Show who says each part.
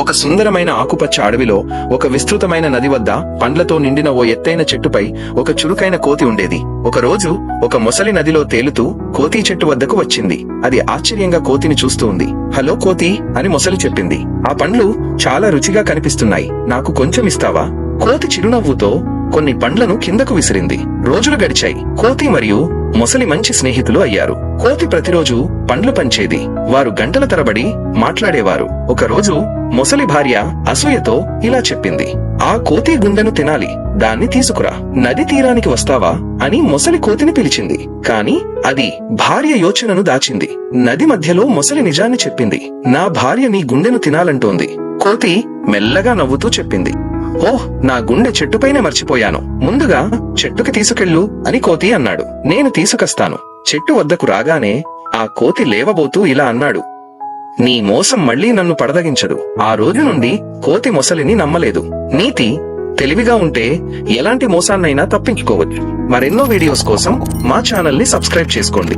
Speaker 1: ఒక సుందరమైన ఆకుపచ్చ అడవిలో ఒక విస్తృతమైన నది వద్ద పండ్లతో నిండిన ఓ ఎత్తైన చెట్టుపై ఒక చురుకైన కోతి ఉండేది. ఒక రోజు ఒక మొసలి నదిలో తేలుతూ కోతి చెట్టు వద్దకు వచ్చింది. అది ఆశ్చర్యంగా కోతిని చూస్తూ ఉంది. హలో కోతి అని మొసలి చెప్పింది. ఆ పండ్లు చాలా రుచిగా కనిపిస్తున్నాయి. నాకు కొంచెం ఇస్తావా? కోతి చిరునవ్వుతో కొన్ని పండ్లను కిందకు విసిరింది. రోజులు గడిచాయి. కోతి మరియు మొసలి మంచి స్నేహితులు అయ్యారు. కోతి ప్రతిరోజు పండ్లు పంచేది. వారు గంటల తరబడి మాట్లాడేవారు. ఒకరోజు మొసలి భార్య అసూయతో ఇలా చెప్పింది. ఆ కోతి గుండెను తినాలి. దాన్ని తీసుకురా. నది తీరానికి వస్తావా? అని మొసలి కోతిని పిలిచింది. కాని అది భార్య యోచనను దాచింది. నది మధ్యలో మొసలి నిజాన్ని చెప్పింది. నా భార్య నీ గుండెను తినాలంటోంది. కోతి మెల్లగా నవ్వుతూ చెప్పింది. ఓహ్ నా గుండె చెట్టుపైనే మర్చిపోయాను. ముందుగా చెట్టుకి తీసుకెళ్ళు అని కోతి అన్నాడు. నేను తీసుకొస్తాను. చెట్టు వద్దకు రాగానే ఆ కోతి లేవబోతూ ఇలా అన్నాడు. నీ మోసం మళ్ళీ నన్ను పడదగించదు. ఆ రోజు నుండి కోతి మొసలిని నమ్మలేదు. నీతి తెలివిగా ఉంటే ఎలాంటి మోసాన్నైనా తప్పించుకోవచ్చు. మరెన్నో వీడియోస్ కోసం మా ఛానల్ని సబ్స్క్రైబ్ చేసుకోండి.